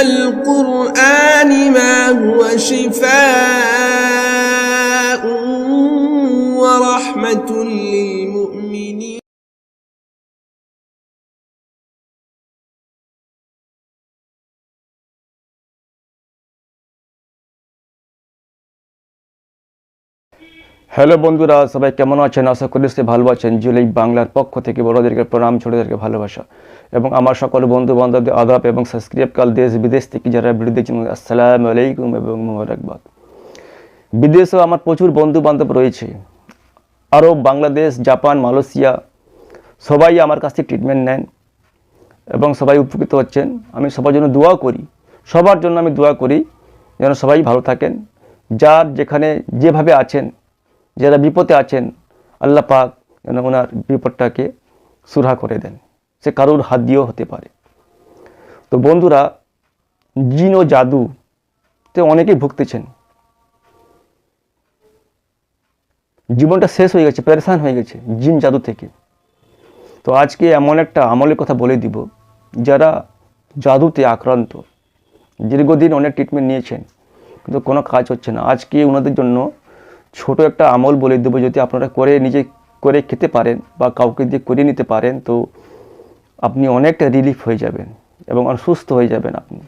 القرآن ما هو شفاء ورحمة للمؤمنين hello বন্ধুরা, সবাই কেমন আছেন? আশা করি সে ভালো আছেন। জুলাই বাংলার পক্ষ থেকে বড়দেরকে প্রণাম, ছোটদেরকে ভালোবাসা এবং আমার সকল বন্ধু বান্ধবদের আদাব এবং সাবস্ক্রাইব কাল দেশ বিদেশ থেকে যারা দেখছেন, আসসালামু আলাইকুম এবং মোবারকবাদ। বিদেশেও আমার প্রচুর বন্ধু বান্ধব রয়েছে। আরও বাংলাদেশ, জাপান, মালয়েশিয়া, সবাই আমার কাছ থেকে ট্রিটমেন্ট নেন এবং সবাই উপকৃত হচ্ছেন। আমি সবার জন্য দোয়া করি, সবার জন্য আমি দোয়া করি যেন সবাই ভালো থাকেন। যার যেখানে যেভাবে আছেন যারা বিপদে আছেন, আল্লাহ পাক যেন ওনার বিপদটাকে সুরাহা করে দেন। সে কারোর হাত দিয়েও হতে পারে। তো বন্ধুরা, জিন ও জাদু তে অনেকেই ভুগতেছেন। জীবনটা শেষ হয়ে গেছে, পেরেশান হয়ে গেছে জিন জাদু থেকে। তো আজকে এমন একটা আমলের কথা বলে দিব, যারা জাদুতে আক্রান্ত, দীর্ঘদিন অনেক ট্রিটমেন্ট নিয়েছেন, কিন্তু কোনো কাজ হচ্ছে না। আজকে ওনাদের জন্য ছোট একটা আমল বলে দেবো, যদি আপনারা করে নিজে করে খেতে পারেন বা কাউকে দিয়ে করিয়ে নিতে পারেন, তো আপনি অনেকটা রিলিফ হয়ে যাবেন এবং সুস্থ হয়ে যাবেন আপনি।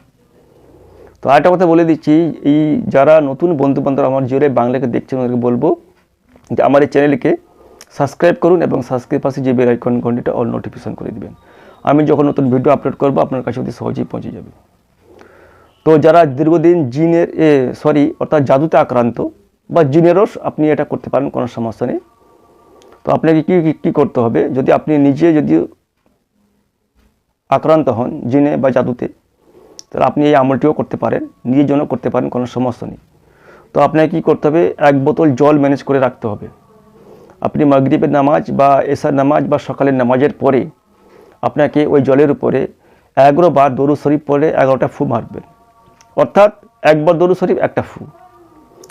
তো আরেকটা কথা বলে দিচ্ছি, এই যারা নতুন বন্ধু বান্ধব আমার জোরে বাংলাকে দেখছেন ওদেরকে বলব যে আমার এই চ্যানেলকে সাবস্ক্রাইব করুন এবং সাবস্ক্রাইব পাশে যে বেল আইকন ঘন্টিটা অল নোটিফিকেশন করে দিবেন। আমি যখন নতুন ভিডিও আপলোড করব, আপনার কাছে অতি সহজেই পৌঁছে যাবে। তো যারা দীর্ঘদিন জিনের, এ সরি অর্থাৎ জাদুতে আক্রান্ত বা জিনেরও আপনি এটা করতে পারেন, কোনো সমস্যা নেই। তো আপনাকে কী, কী- করতে হবে? যদি আপনি নিজে যদি আক্রান্ত হন জিনে বা জাদুতে, তাহলে আপনি এই আমলটিও করতে পারেন নিজের জন্য করতে পারেন, কোনো সমস্যা নেই। তো আপনাকে কী করতে হবে? এক বোতল জল ম্যানেজ করে রাখতে হবে। আপনি মাগরিবের নামাজ বা এসার নামাজ বা সকালের নামাজের পরে আপনাকে ওই জলের উপরে এগারো বার দরু শরীফ পরে এগারোটা ফু মারবেন। অর্থাৎ একবার দরু শরীফ, একটা ফু।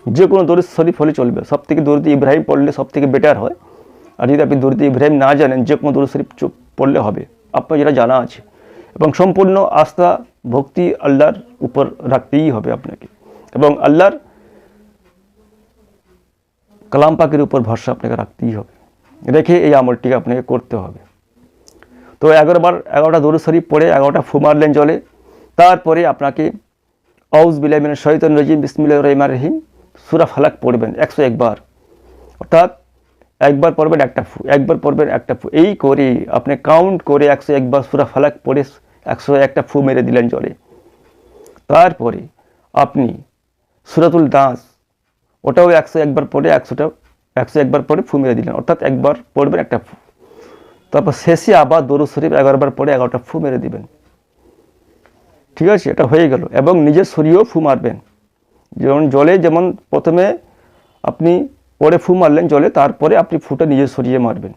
যে কোনো দরুদ শরীফ হলে চলবে। সব থেকে দরুদ ইব্রাহিম পড়লে সব থেকে বেটার হয়। আর যদি আপনি দরুদ ইব্রাহিম না জানেন যে কোনো দরুদ শরীফ পড়লে হবে। আপনার যেটা জানা আছে। এবং সম্পূর্ণ আস্থা, ভক্তি আল্লাহর উপর রাখতেই হবে আপনাকে। এবং আল্লাহর কালাম পাকের উপর ভরসা আপনাকে রাখতেই হবে। রেখে এই আমলটিকে আপনাকে করতে হবে। তো এগারো বার এগারোটা দরুদ শরীফ পড়ে এগারোটা ফু মারলেন জলে। তারপরে আপনাকে আউজ বিলামিন শৈতন রজিম বিসমিল্লা রহিমার রহিম সুরা ফালাক পড়বেন, একশো একবার। অর্থাৎ একবার পড়বেন একটা ফু, একবার পড়বেন একটা ফু। এই করে আপনি কাউন্ট করে একশো একবার সুরা ফালাক পড়ে একশো একটা ফু মেরে দিলেন জলে তারপরে আপনি সুরাতুল দাস, ওটাও একশো একবার পড়ে একশোটা, একশো একবার পরে ফু মেরে দিলেন। অর্থাৎ একবার পড়বেন একটা ফু। তারপর শেষে আবার দরুদ শরীফ এগারোবার পরে এগারোটা ফু মেরে দিবেন। ঠিক আছে, এটা হয়ে গেল। এবং নিজের শরীরেও ফু মারবেন। যেমন জলে যেমন প্রথমে আপনি পরে ফু মারলেন জলে, তারপরে আপনি ফুটা নিজের সরিয়ে মারবেন।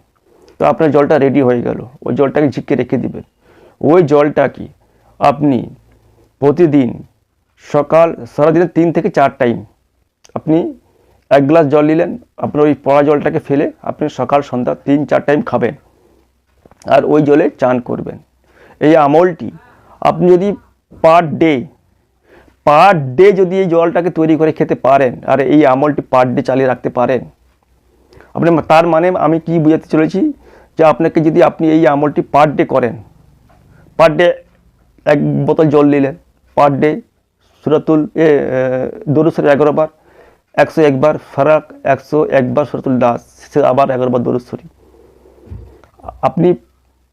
তো আপনার জলটা রেডি হয়ে গেল। ওই জলটাকে ঝিকে রেখে দিবেন। ওই জলটা কি? আপনি প্রতিদিন সকাল, সারাদিনে তিন থেকে চার টাইম আপনি এক গ্লাস জল নিলেন, আপনার ওই পড়া জলটাকে ফেলে আপনি সকাল, সন্ধ্যা তিন, চার টাইম খাবেন। আর ওই জলে চান করবেন। এই আমলটি আপনি যদি পার ডে পার ডে যদি এই জলটাকে তৈরি করে খেতে পারেন আর এই আমলটি পার ডে চালিয়ে রাখতে পারেন, আপনি তার মানে আমি কি বোঝাতে চলেছি? যে আপনাকে যদি আপনি এই আমলটি পার ডে করেন পার ডে এক বোতল জল নিলেন পার ডে সুরাতুল, এ দরুসের এগারো বার, একশো একবার ফারাক, একশো একবার সুরাতুল দাস সে আবার এগারো বার দরুসরি আপনি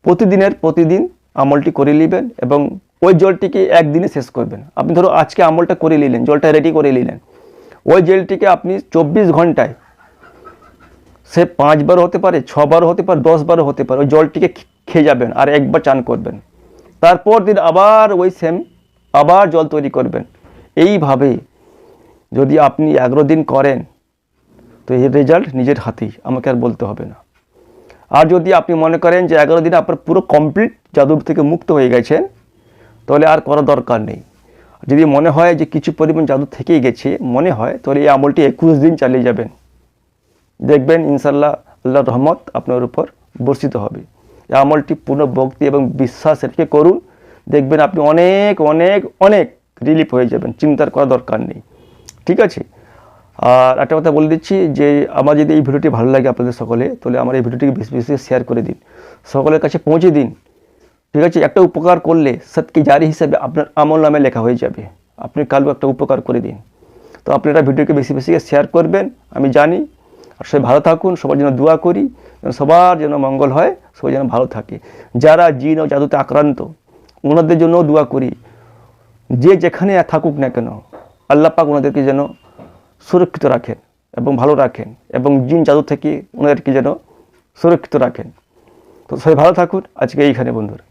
প্রতিদিনের প্রতিদিন আমলটি করে নেবেন এবং ওই জলটিকে একদিনে শেষ করবেন। আপনি ধরো আজকে আমলটা করে নিলেন, জলটা রেডি করে নিলেন। ওই জেলটিকে আপনি চব্বিশ ঘন্টায় সে পাঁচবার হতে পারে, ছবারও হতে পারে, দশবারও হতে পারে, ওই জলটিকে খেয়ে যাবেন আর একবার চান করবেন। তারপর দিন আবার ওই সেম আবার জল তৈরি করবেন। এইভাবে যদি আপনি এগারো দিন করেন, তো এর রেজাল্ট নিজের হাতেই, আমাকে আর বলতে হবে না। আর যদি আপনি মনে করেন যে এগারো দিন আপনার পুরো কমপ্লিট জাদুর থেকে মুক্ত হয়ে গেছেন তাহলে আর করা দরকার নেই। যদি মনে হয় যে কিছু পরিমাণ জাদু থেকেই গেছে, মনে হয়, তাহলে এই আমলটি একুশ দিন চালিয়ে যাবেন। দেখবেন ইনশাল্লাহ আল্লাহর রহমত আপনার উপর বর্ষিত হবে। এই আমলটি পূর্ণ ভক্তি এবং বিশ্বাস রেখে করুন। দেখবেন আপনি অনেক অনেক অনেক রিলিফ হয়ে যাবেন, চিন্তার করা দরকার নেই। ঠিক আছে? আর একটা কথা বলে দিচ্ছি যে, আমার যদি এই ভিডিওটি ভালো লাগে আপনাদের সকলে, তাহলে আমার এই ভিডিওটিকে বেশি বেশি শেয়ার করে দিন। সকলের কাছে পৌঁছে দিন। ঠিক আছে? একটা উপকার করলে সত্যি জারি হিসাবে আপনার আমল নামে লেখা হয়ে যাবে। আপনি কালও একটা উপকার করে দিন। তো আপনারা ভিডিওকে বেশি বেশি শেয়ার করবেন, আমি জানি। আর সবাই ভালো থাকুন, সবার জন্য দোয়া করি। যেন সবার যেন মঙ্গল হয়, সবাই যেন ভালো থাকে। যারা জিন ও জাদুতে আক্রান্ত, ওনাদের জন্যও দোয়া করি। যে যেখানে থাকুক না কেন, আল্লাহ পাক ওনাদেরকে যেন সুরক্ষিত রাখেন এবং ভালো রাখেন এবং জিন জাদু থেকে ওনাদেরকে যেন সুরক্ষিত রাখেন। তো সবাই ভালো থাকুন। আজকে এইখানে বন্ধুরা।